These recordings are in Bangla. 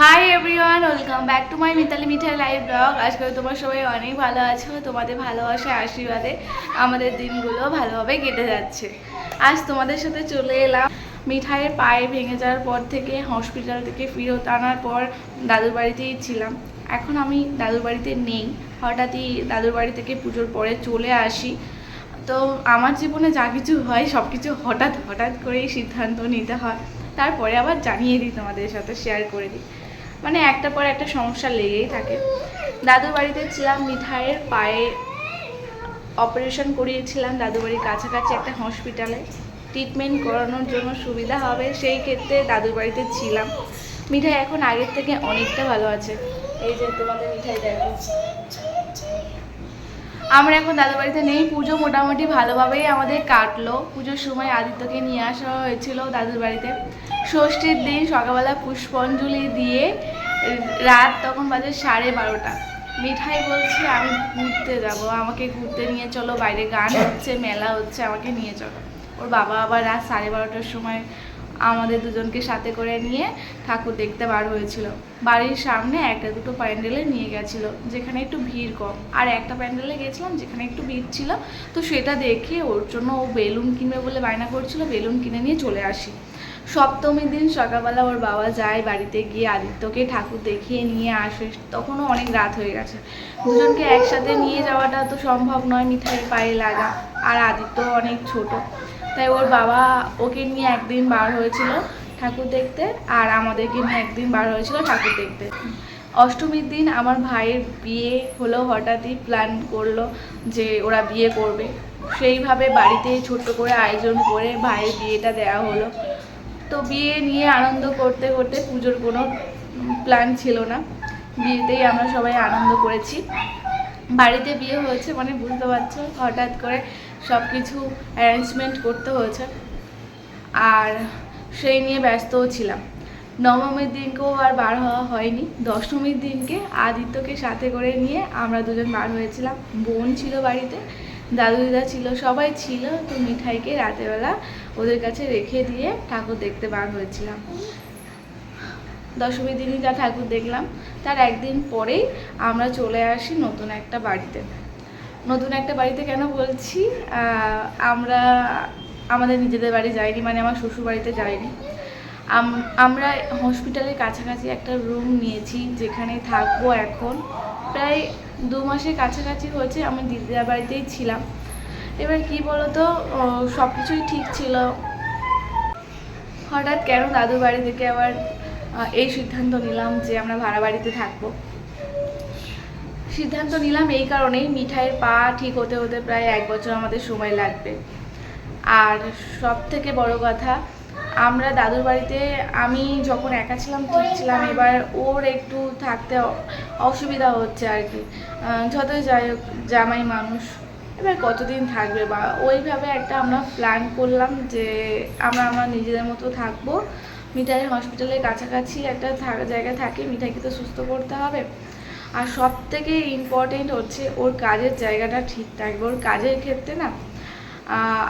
Hi everyone welcome back to my Mitali Mithai live blog আজকে তোমার সবাই অনেক ভালো আছো, তোমাদের ভালোবাসা, আশীর্বাদে আমাদের দিনগুলো ভালোভাবে কেটে যাচ্ছে। আজ তোমাদের সাথে চলে এলাম মিঠাইয়ের পায়ে ভেঙে যাওয়ার পর থেকে হসপিটাল থেকে ফেরত আনার পর দাদুর বাড়িতেই ছিলাম। এখন আমি দাদুর বাড়িতে নেই, হঠাৎই দাদুর বাড়ি থেকে পুজোর পরে চলে আসি। তো আমার জীবনে যা কিছু হয় সব কিছু হঠাৎ হঠাৎ করেই সিদ্ধান্ত নিতে হয়। তারপরে আবার জানিয়ে দিই তোমাদের সাথে শেয়ার করে দিই। মানে একটা পর একটা সমস্যা লেগেই থাকে। দাদুর বাড়িতে ছিলাম মিঠাইয়ের পায়ে অপারেশন করিয়েছিলাম দাদুর বাড়ির কাছাকাছি একটা হসপিটালে ট্রিটমেন্ট করানোর জন্য সুবিধা হবে, সেই ক্ষেত্রে দাদুর বাড়িতে ছিলাম। মিঠাই এখন আগের থেকে অনেকটা ভালো আছে। এই যে তোমাদের মিঠাই দেখো। আমরা এখন দাদুর বাড়িতে নেই। পুজো মোটামুটি ভালোভাবেই আমাদের কাটলো। পুজোর সময় আদিত্যকে নিয়ে আসা হয়েছিল দাদুর বাড়িতে। ষষ্ঠীর দিন সকালবেলা পুষ্পাঞ্জলি দিয়ে রাত তখন বাজে সাড়ে বারোটা। মিঠাই বলছে, আমি ঘুরতে যাব। আমাকে ঘুরতে নিয়ে চলো, বাইরে গান হচ্ছে, মেলা হচ্ছে, আমাকে নিয়ে চলো। ওর বাবা আবার রাত সাড়ে বারোটার সময় আমাদের দুজনকে সাথে করে নিয়ে ঠাকুর দেখতে বার হয়েছিল। বাড়ির সামনে একটা দুটো প্যান্ডেলে নিয়ে গেছিল, যেখানে একটু ভিড় কম। আর একটা প্যান্ডেলে গেছিলাম, যেখানে একটু ভিড় ছিল। তো সেটা দেখে ওর জন্য ও বেলুন কিনবে বলে বায়না করছিল, বেলুন কিনে নিয়ে চলে আসি। সপ্তমীর দিন সকালবেলা ওর বাবা যায় বাড়িতে গিয়ে আদিত্যকে ঠাকুর দেখিয়ে নিয়ে আসে। তখনও অনেক রাত হয়ে গেছে। দুজনকে একসাথে নিয়ে যাওয়াটা তো সম্ভব নয় মিঠাইয়ের পায়ে লাগা। আর আদিত্য অনেক ছোট। তাই ওর বাবা ওকে নিয়ে একদিন বার হয়েছিল ঠাকুর দেখতে আর আমাদেরকে নিয়ে একদিন বার হয়েছিল ঠাকুর দেখতে। অষ্টমীর দিন আমার ভাইয়ের বিয়ে হলো, হঠাৎই প্ল্যান করল যে ওরা বিয়ে করবে। সেইভাবে বাড়িতে ছোট্ট করে আয়োজন করে ভাইয়ের বিয়েটা দেওয়া হলো। তো বিয়ে নিয়ে আনন্দ করতে করতে পুজোর কোনো প্ল্যান ছিল না। বিয়েতেই আমরা সবাই আনন্দ করেছি। বাড়িতে বিয়ে হয়েছে মানে বুঝতে পারছ, হঠাৎ করে সব কিছু অ্যারেঞ্জমেন্ট করতে হয়েছে। আর সেই নিয়ে ব্যস্তও ছিলাম। নবমীর দিনকেও আর বার হওয়া হয়নি। দশমীর দিনকে আদিত্যকে সাথে করে নিয়ে আমরা দুজন বার হয়েছিলাম। বোন ছিল বাড়িতে। দাদু দিদা ছিল, সবাই ছিল, তো মিঠাইকে রাতেরবেলা ওদের কাছে রেখে দিয়ে ঠাকুর দেখতে বার হয়েছিলাম। দশমীর দিনই যা ঠাকুর দেখলাম, তার একদিন পরেই আমরা চলে আসি নতুন একটা বাড়িতে। নতুন একটা বাড়িতে কেন বলছি? আমরা, আমাদের নিজেদের বাড়ি যাইনি মানে আমার শ্বশুর বাড়িতে যাইনি আমরা হসপিটালের কাছাকাছি একটা রুম নিয়েছি, যেখানে থাকব এখন। প্রায় দু মাসের কাছাকাছি হয়েছে, আমি দিদিদার বাড়িতেই ছিলাম। এবার কি বলতো সব কিছুই ঠিক ছিল। হঠাৎ কেন দাদুর বাড়ি থেকে আবার এই সিদ্ধান্ত নিলাম যে আমরা ভাড়া বাড়িতে থাকব। সিদ্ধান্ত নিলাম এই কারণেই মিঠাইয়ের পা ঠিক হতে হতে প্রায় এক বছর আমাদের সময় লাগবে। আর সব থেকে বড় কথা আমরা দাদুর বাড়িতে, আমি যখন একা ছিলাম, ঠিক ছিলাম, এবার ওর একটু থাকতে অসুবিধা হচ্ছে আর কি। যতই যাই হোক, জামাই মানুষ, এবার কতদিন থাকবে বা ওইভাবে একটা আমরা প্ল্যান করলাম যে আমরা আমরা নিজেদের মতো থাকব। মিঠাই হসপিটালের কাছাকাছি একটা থাকা জায়গা থাকে, মিঠাইকে তো সুস্থ করতে হবে। আর সব থেকে ইম্পর্টেন্ট হচ্ছে ওর কাজের জায়গাটা ঠিক থাকবে। ওর কাজের ক্ষেত্রে না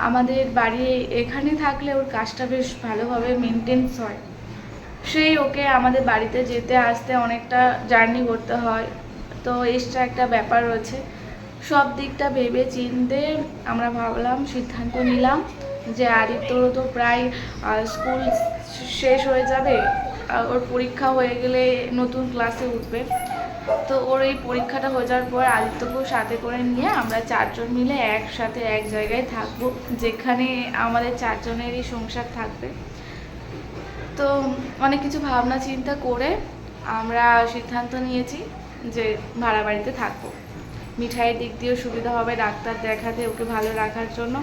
আমাদের বাড়ি এখানে থাকলে ওর কাজটা বেশ ভালোভাবে মেনটেন্স হয়। সেই ওকে আমাদের বাড়িতে যেতে আসতে অনেকটা জার্নি করতে হয়। তো এক্সট্রা একটা ব্যাপার রয়েছে। সব দিকটা ভেবে চিনতে আমরা ভাবলাম, সিদ্ধান্ত নিলাম যে আদিত্যরও তো প্রায় স্কুল শেষ হয়ে যাবে। ওর পরীক্ষা হয়ে গেলে নতুন ক্লাসে উঠবে। তো ওর এই পরীক্ষাটা হয়ে যাওয়ার পর আদিত্যকেও সাথে করে নিয়ে আমরা চারজন মিলে একসাথে এক জায়গায় থাকব, যেখানে আমাদের চারজনেরই সংসার থাকবে। তো অনেক কিছু ভাবনা চিন্তা করে আমরা সিদ্ধান্ত নিয়েছি যে ভাড়া বাড়িতে থাকব। মিঠাইয়ের দিক দিয়েও সুবিধা হবে, ডাক্তার দেখাতে ওকে ভালো রাখার জন্য।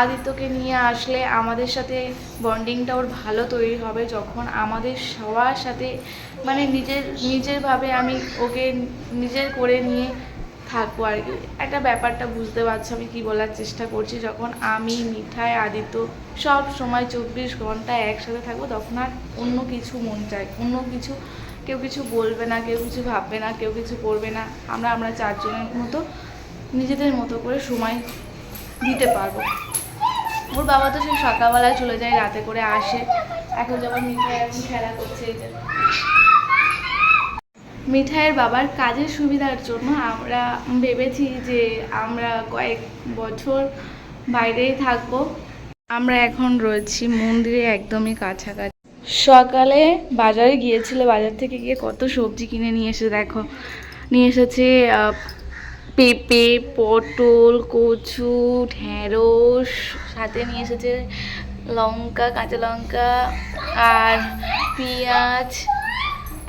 আদিত্যকে নিয়ে আসলে আমাদের সাথে বন্ডিংটা ওর ভালো তৈরি হবে যখন আমাদের সবার সাথে মানে নিজের নিজেরভাবে আমি ওকে নিজের করে নিয়ে থাকব আর কি। একটা ব্যাপারটা বুঝতে পারছ আমি কী বলার চেষ্টা করছি, যখন আমি, মিঠাই, আদিত্য সব সময় চব্বিশ ঘণ্টা একসাথে থাকব তখন আর অন্য কিছু মন চায়, অন্য কিছু কেউ কিছু বলবে না, কেউ কিছু ভাববে না, কেউ কিছু করবে না। আমরা আমরা চারজনের মতো নিজেদের মতো করে সময় দিতে পারব। ওর বাবা তো সেই সকালবেলায় চলে যায়, রাতে করে আসে। এখন যেমন মিঠাই এখন খেলা করছে মিঠাইয়ের বাবার কাজের সুবিধার জন্য আমরা ভেবেছি যে আমরা কয়েক বছর বাইরেই থাকব। আমরা এখন রয়েছি মন্দিরে একদমই কাছাকাছি। সকালে বাজারে গিয়েছিল, বাজার থেকে গিয়ে কত সবজি কিনে নিয়ে এসে দেখো। নিয়ে এসেছে পেঁপে, পটল, কচু, ঢেঁড়স, সাথে নিয়ে এসেছে লঙ্কা, কাঁচা লঙ্কা আর পেঁয়াজ।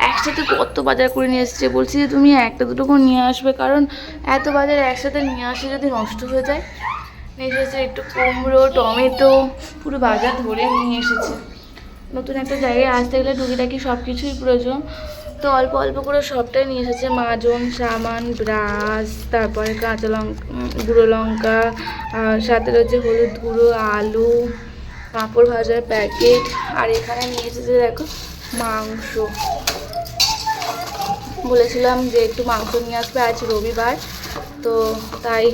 একসাথে কত বাজার করে নিয়ে এসেছে। বলছি যে, তুমি একটা দুটো করে নিয়ে আসবে, কারণ এত বাজার একসাথে নিয়ে আসে যদি নষ্ট হয়ে যায়। নিয়ে এসেছে একটু কুমড়ো, টমেটো, পুরো বাজার ধরে নিয়ে এসেছে। নতুন একটা জায়গায় আসতে গেলে টুকিটাকি সব কিছুই প্রয়োজন। তো অল্প অল্প করে সবটাই নিয়ে এসেছে। মাজন, সামান, ব্রাশ, তারপরে কাঁচা লঙ্কা গুঁড়ো লঙ্কা সাথে রয়েছে হলুদ গুঁড়ো, আলু, পাঁপড় ভাজার প্যাকেট। আর এখানে নিয়ে এসেছে দেখো মাংস। বলেছিলাম যে একটু মাংস নিয়ে আসবে আজ রবিবার, তো তাই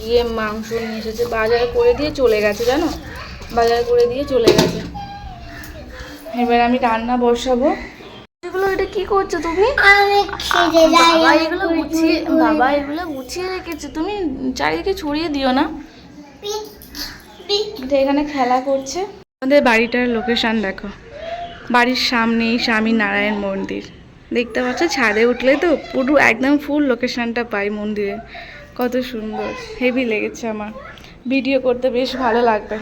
গিয়ে মাংস নিয়ে এসেছে। বাজার করে দিয়ে চলে গেছে, জানো? বাজার করে দিয়ে চলে গেছে। এবার আমি রান্না বসাবো। এটা কি করছ তুমি? বাবা এগুলো গুছিয়ে বাবা এগুলো গুছিয়ে রেখেছে। তুমি চারিদিকে ছড়িয়ে দিও না। এটা এখানে খেলা করছে। আমাদের বাড়িটার লোকেশন দেখো। বাড়ির সামনেই স্বামী নারায়ণ মন্দির। দেখতে পাচ্ছ ছাদে উঠলে তো পুরো একদম ফুল লোকেশনটা পাই মন্দিরে। কত সুন্দর হেভি লেগেছে আমার। ভিডিও করতে বেশ ভালো লাগবে।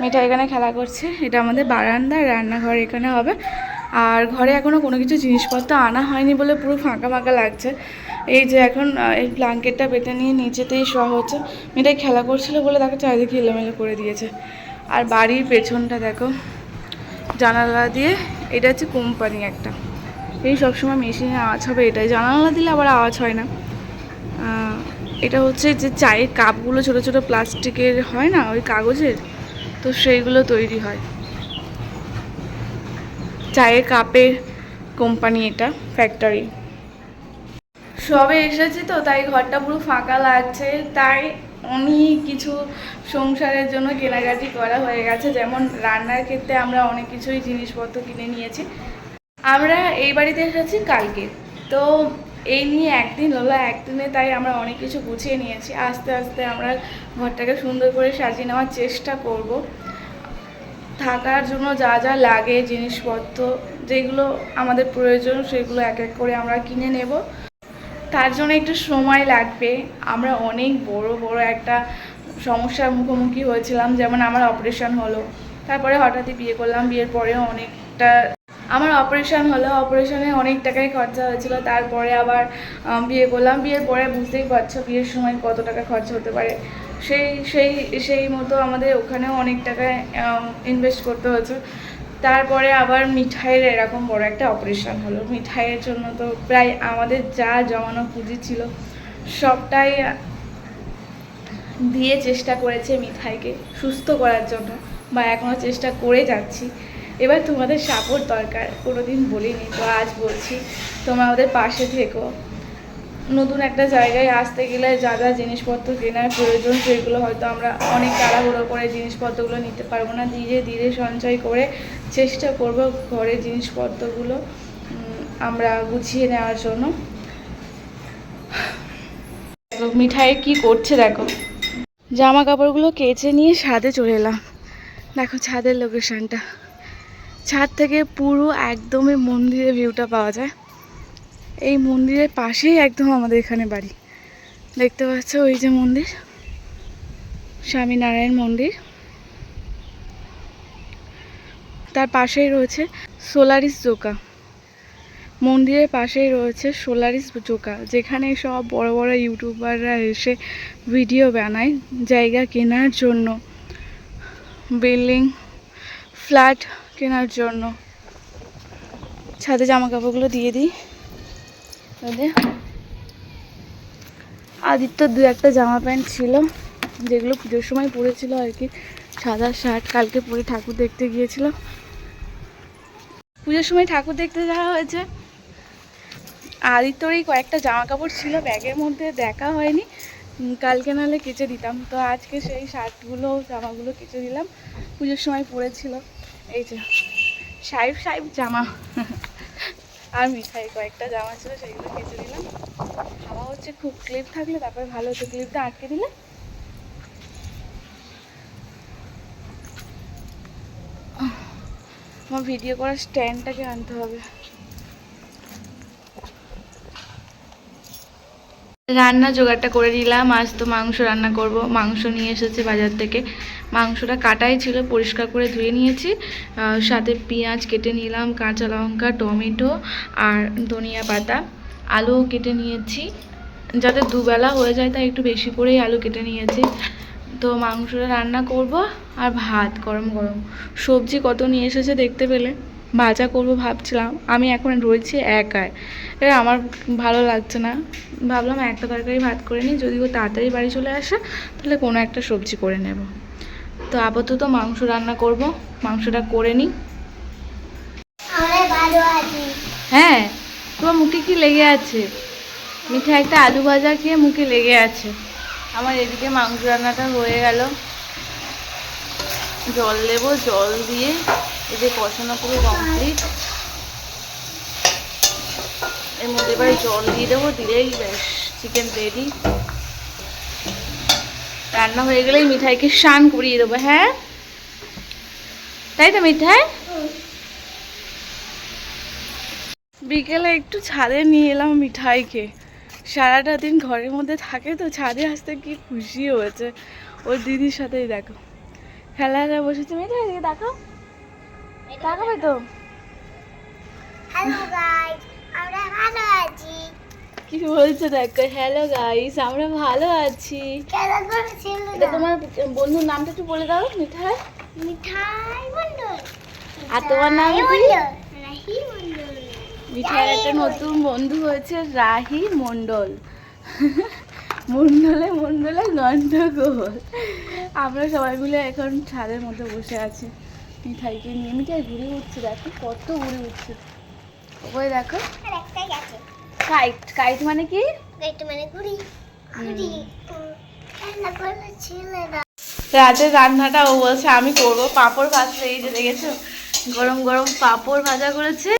মেয়েটা এখানে খেলা করছে। এটা আমাদের বারান্দা রান্নাঘর এখানে হবে। আর ঘরে এখনও কোনো কিছু জিনিসপত্র আনা হয়নি বলে পুরো ফাঁকা ফাঁকা লাগছে। এই যে এখন এই ব্ল্যাঙ্কেটটা পেতে নিয়ে নিচেতেই শোয়া হচ্ছে। মেয়েটাই খেলা করছিল বলে তাকে চারিদিকে এলোমেলো করে দিয়েছে। আর বাড়ির পেছনটা দেখো, জানালা দিয়ে, এটা হচ্ছে কোম্পানি একটা। এই সবসময় মেশিনে আওয়াজ হবে এটাই। জানালা দিলে আবার আওয়াজ হয় না। এটা হচ্ছে যে চায়ের কাপগুলো ছোট ছোট প্লাস্টিকের হয় না, ওই কাগজের? তো সেইগুলো তৈরি হয়। চায়ের কাপের কোম্পানি এটা ফ্যাক্টরি সবে এসেছি তো, তাই ঘরটা পুরো ফাঁকা লাগছে। তাই অনেক কিছু সংসারের জন্য কেনাকাটি করা হয়ে গেছে। যেমন রান্নার ক্ষেত্রে আমরা অনেক কিছুই জিনিসপত্র কিনে নিয়েছি। আমরা এই বাড়িতে এসেছি কালকে। তো এই নিয়ে একদিন হলো, একদিনে তাই আমরা অনেক কিছু গুছিয়ে নিয়েছি। আস্তে আস্তে আমরা ঘরটাকে সুন্দর করে সাজিয়ে নেওয়ার চেষ্টা করব। থাকার জন্য যা যা লাগে জিনিসপত্র, যেগুলো আমাদের প্রয়োজন, সেগুলো এক এক করে আমরা কিনে নেব। তার জন্য একটু সময় লাগবে। আমরা অনেক বড় বড় একটা সমস্যার মুখোমুখি হয়েছিলাম, যেমন আমার অপারেশন হলো। তারপরে হঠাৎই বিয়ে করলাম, বিয়ের পরেও অনেকটা আমার অপারেশন হলো। অপারেশনে অনেক টাকাই খরচা হয়েছিল। তারপরে আবার বিয়ে করলাম। বিয়ের পরে বুঝতেই পারছ বিয়ের সময় কত টাকা খরচা হতে পারে। সেই সেই সেই মতো আমাদের ওখানেও অনেক টাকায় ইনভেস্ট করতে হয়েছে। তারপরে আবার মিঠাইয়ের এরকম বড় একটা অপারেশন হলো। মিঠাইয়ের জন্য তো প্রায় আমাদের যা জমানো পুঁজি ছিল, সবটাই দিয়ে চেষ্টা করেছে মিঠাইকে সুস্থ করার জন্য, বা এখনও চেষ্টা করে যাচ্ছি। এবার তোমাদের সাপোর্ট দরকার কোনো দিন বলিনি, তো আজ বলছি, তোমরা পাশে থেকো। নতুন একটা জায়গায় আসতে গেলে যা যা জিনিসপত্র কেনার প্রয়োজন, সেগুলো হয়তো আমরা অনেক তাড়াহুড়ো করে জিনিসপত্রগুলো নিতে পারব না। ধীরে ধীরে সঞ্চয় করে চেষ্টা করব ঘরের জিনিসপত্রগুলো আমরা গুছিয়ে নেওয়ার জন্য। মিঠাই কি করছে দেখো। জামা কাপড়গুলো কেচে নিয়ে ছাদে চলে এলাম। দেখো ছাদের লোকেশানটা। ছাদ থেকে পুরো একদমই মন্দিরের ভিউটা পাওয়া যায়। এই মন্দিরের পাশেই একদম আমাদের এখানে বাড়ি। দেখতে পাচ্ছ ওই যে মন্দির স্বামীনারায়ণ মন্দির। তার পাশেই রয়েছে সোলারিস জোকা মন্দিরের পাশেই রয়েছে সোলারিস জোকা যেখানে সব বড় বড় ইউটিউবাররা এসে ভিডিও বানায় জায়গা কেনার জন্য, বিল্ডিং, ফ্ল্যাট কেনার জন্য। ছাদে জামা কাপড়গুলো দিয়ে দিই। আদিত্য দু একটা জামা প্যান্ট ছিল, যেগুলো পুজোর সময় পরেছিল আর কি। সাদা শার্ট, কালকে পরে ঠাকুর দেখতে গিয়েছিল। পুজোর সময় ঠাকুর দেখতে যাওয়া হয়েছে। আদিত্যর এই কয়েকটা জামা কাপড় ছিল, ব্যাগের মধ্যে দেখা হয়নি। কালকে নাহলে কেচে দিতাম। তো আজকে সেই শার্টগুলো, জামাগুলো কেচে দিলাম। পুজোর সময় পরেছিল। এই যে সাহেব সাহেব জামা। আর মিঠাই কয়েকটা জামা ছিল, সেগুলো কেচে দিলাম। হাওয়া হচ্ছে, খুব ক্লিপ থাকলে তারপরে ভালো হচ্ছে, ক্লিপটা আটকে দিলে। আমার ভিডিও করার স্ট্যান্ডটাকে আনতে হবে। রান্না জোগাড়টা করে নিলাম। আজ তো মাংস রান্না করব। মাংস নিয়ে এসেছে বাজার থেকে। মাংসটা কাটাই ছিল, পরিষ্কার করে ধুয়ে নিয়েছি। সাথে পেঁয়াজ কেটে নিলাম, কাঁচা লঙ্কা, টমেটো আর ধনিয়া পাতা। আলুও কেটে নিয়েছি। যাতে দুবেলা হয়ে যায়, তাই একটু বেশি করেই আলু কেটে নিয়েছি। তো মাংসটা রান্না করব আর ভাত, গরম গরম। সবজি কত নিয়ে এসেছে দেখতে পেলে? ভাজা করব ভাবছিলাম। আমি এখন রয়েছি একাই। এবার আমার ভালো লাগছে না। ভাবলাম একটা তরকারি ভাত করে নিই। যদি ও তাড়াতাড়ি বাড়ি চলে আসে তাহলে কোনো একটা সবজি করে নেব। তো আপাতত মাংস রান্না করব। মাংসটা করে নিই। হ্যাঁ তোমার মুখে কি লেগে আছে? মিঠা একটা আলু ভাজা খেয়ে মুখে লেগে আছে। আমার এদিকে মাংস রান্নাটা হয়ে গেল। জল দেবো জল দিয়ে এই যে কষানো পুরো কমপ্লিট এর মধ্যে এবারে জল দিয়ে দেবো, দিলেই ব্যাস চিকেন রেডি রান্না হয়ে গেলেই মিঠাইকে স্নান করিয়ে দেবো হ্যাঁ? তাই তো মিঠাই? বিকেলে একটু ছাদে নিয়ে এলাম মিঠাইকে। সারাটা দিন ঘরের মধ্যে থাকে তো, ছাদে আসতে কি খুশি হয়েছে। ওর দিদির সাথেই দেখো। খেলাটা বসেছে মিঠাই দেখো। তাকাবে তো? হ্যালো গাইস আমরা ভালো আছি। কি বলছে দেখো হ্যালো গাইস আমরা ভালো আছি। এটা তোমার বন্ধুর নামটা একটু বলে দাও মিঠাই। মিঠাই মন্ডল আর তোমার নাম কি? মিঠাইয়ের একটা নতুন বন্ধু হয়েছে রাহি মণ্ডল। মণ্ডলে মণ্ডলে গন্ডগোল। আমরা সবাই মিলে এখন ছাদের মধ্যে বসে আছি। মিঠাইকে নিয়ে মিঠাই ঘুরে উঠছে দেখো কত ঘুরে উঠছে। ওই দেখো। কাইট কাইট মানে কি? কাইট মানে না রাতের রান্নাটা ও বলছে আমি করব পাঁপড় ভাজতে। এই যে দেখেছ? গরম গরম পাঁপড় ভাজা করেছে।